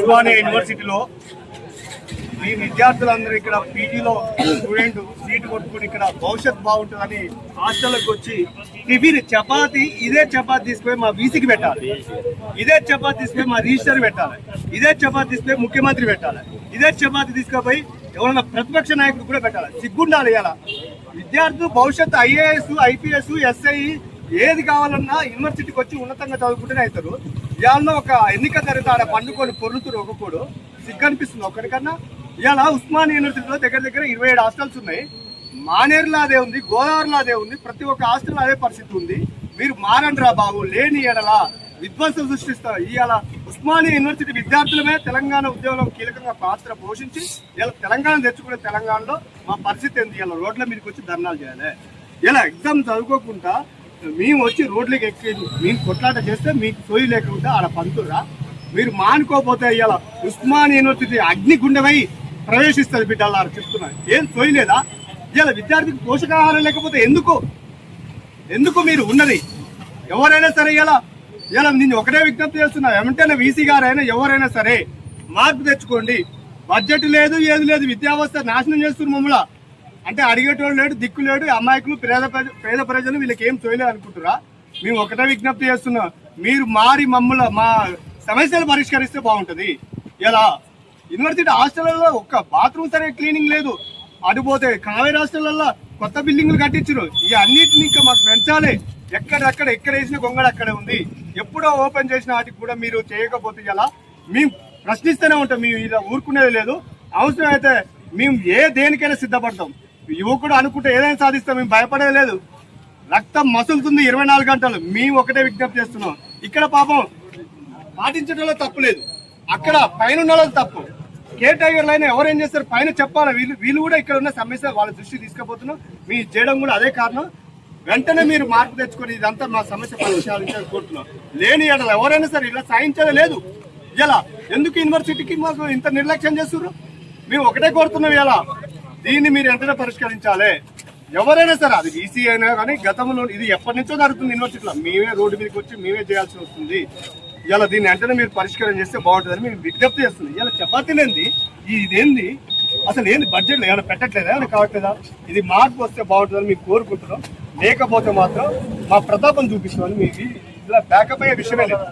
ఉస్మానియా యూనివర్సిటీలో ఈ విద్యార్థులందరూ ఇక్కడ పీజీలో స్టూడెంట్ సీట్ కొట్టుకుని ఇక్కడ భవిష్యత్ బాగుంటుందని హాస్టల్కి వచ్చి టిఫిన్ చపాతి ఇదే చపాతి తీసుకుపోయి మా వీసీకి పెట్టాలి. ఇదే చపాతి తీసుకుపోయి మా రిజిస్టర్ పెట్టాలి. ఇదే చపాతి తీసుకుపోయి ముఖ్యమంత్రి పెట్టాలి. ఇదే చపాతి తీసుకుపోయి ఎవరైనా ప్రతిపక్ష నాయకుడు కూడా పెట్టాలి. సిగ్గుండాలి ఇలా. విద్యార్థులు భవిష్యత్తు ఐఏఎస్ ఐపీఎస్ ఎస్ఐ ఏది కావాలన్నా యూనివర్సిటీకి వచ్చి ఉన్నతంగా చదువుకుంటేనే అవుతారు. ఇవాళ ఒక ఎన్నిక జరిగితే ఆడ పండుకొని పొర్లుతురు ఒక్కొక్కడు సిగ్గు అనిపిస్తుంది ఒక్కడికన్నా ఇవాళ ఉస్మాన్ యూనివర్సిటీలో దగ్గర దగ్గర ఇరవై ఏడు హాస్టల్స్ ఉన్నాయి. మానేరులో అదే ఉంది గోదావరిలో అదే ఉంది. ప్రతి ఒక్క హాస్టల్లో అదే పరిస్థితి ఉంది. మీరు మారండ్రా బాబు లేని ఎడల విధ్వంసం సృష్టిస్తారు ఇవాళ ఉస్మానియా యూనివర్సిటీ విద్యార్థులమే తెలంగాణ ఉద్యోగంలో కీలకంగా పాత్ర పోషించి ఇలా తెలంగాణ తెచ్చుకునే తెలంగాణలో మా పరిస్థితి ఏంది? ఇలా రోడ్ల మీదకి వచ్చి ధర్నాలు చేయాలి. ఇలా ఎగ్జామ్ చదువుకోకుండా మేము వచ్చి రోడ్లకి ఎక్కేది మేము కొట్లాట చేస్తే మీకు సోయి లేకుండా ఆడ పంతురా మీరు మానుకోపోతే ఇవాళ ఉస్మాన్ యూనివర్సిటీ అగ్నిగుండమై ప్రవేశిస్తుంది బిడ్డలారు చెప్తున్నారు ఏం సోయి లేదా? ఇవాళ విద్యార్థికి పోషకాహారం లేకపోతే ఎందుకు? ఎందుకు మీరు ఉన్నది? ఎవరైనా సరే ఇలా ఇలా నేను ఒకటే విజ్ఞప్తి చేస్తున్నా. ఏమంటే వీసీ గారైనా ఎవరైనా సరే మార్పు తెచ్చుకోండి. బడ్జెట్ లేదు ఏది లేదు విద్యావస్థ నాశనం చేస్తున్నారు మమ్మల్ని. అంటే అడిగేటోళ్ళు లేడు దిక్కు లేడు అమాయకులు పేద పేద ప్రజలు వీళ్ళకి ఏం చేయలేదు అనుకుంటురా? మేము ఒకటే విజ్ఞప్తి చేస్తున్నాం. మీరు మారి మమ్మల్ని మా సమస్యలు పరిష్కరిస్తే బాగుంటుంది. ఇలా యూనివర్సిటీ హాస్టల్లో ఒక్క బాత్రూమ్ సరే క్లీనింగ్ లేదు. అటుపోతే కావేరీ హాస్టల్లో కొత్త బిల్డింగ్లు కట్టించారు. ఇక అన్నిటిని ఇంకా మాకు పెంచాలి. ఎక్కడెక్కడ ఎక్కడ వేసిన గొంగడ అక్కడే ఉంది. ఎప్పుడో ఓపెన్ చేసిన వాటికి కూడా మీరు చేయకపోతే ఇలా మేము ప్రశ్నిస్తూనే ఉంటాం. మేము ఇలా ఊరుకునేది లేదు. అవసరం అయితే మేము ఏ దేనికైనా సిద్ధపడతాం. యువకుడు అనుకుంటే ఏదైనా సాధిస్తాం మేము భయపడలేదు రక్తం మసులుతుంది ఇరవై నాలుగు గంటలు. మేము ఒకటే విజ్ఞప్తి చేస్తున్నాం. ఇక్కడ పాపం పాటించడంలో తప్పు లేదు. అక్కడ పైన తప్పు. కేర్ టైగర్లు అయినా చేస్తారు? పైన చెప్పాలి. వీళ్ళు వీళ్ళు కూడా ఇక్కడ ఉన్న సమస్య వాళ్ళ దృష్టి తీసుకుపోతున్నాం మీ చేయడం కూడా అదే కారణం. వెంటనే మీరు మార్పు తెచ్చుకొని ఇదంతా మా సమస్య పరిష్కరించాలని కోరుతున్నాం. లేని ఎడల ఎవరైనా సరే ఇలా సాధించేది లేదు. ఇలా ఎందుకు యూనివర్సిటీకి మాకు ఇంత నిర్లక్ష్యం చేస్తున్నారు? మేము ఒకటే కోరుతున్నాం ఇలా. దీన్ని మీరు వెంటనే పరిష్కరించాలి. ఎవరైనా సరే అది బీసీ అయినా కానీ గతంలో ఇది ఎప్పటి నుంచో జరుగుతుంది యూనివర్సిటీలో. మేమే రోడ్డు మీదకి వచ్చి మేమే చేయాల్సి వస్తుంది. ఇలా దీన్ని వెంటనే మీరు పరిష్కారం చేస్తే బాగుంటుందని మేము విజ్ఞప్తి చేస్తుంది ఇలా చపాతీలేంది ఇదేంది? అసలు ఏంది బడ్జెట్ ఏమైనా పెట్టట్లేదా? ఏమైనా కావట్లేదా? ఇది మార్పు వస్తే బాగుంటుందని మేము కోరుకుంటున్నాం. లేకపోతే మాత్రం మా ప్రతాపం చూపిస్తామని మీకు ఇలా బ్యాకప్ అయ్యే విషయమే లేదు.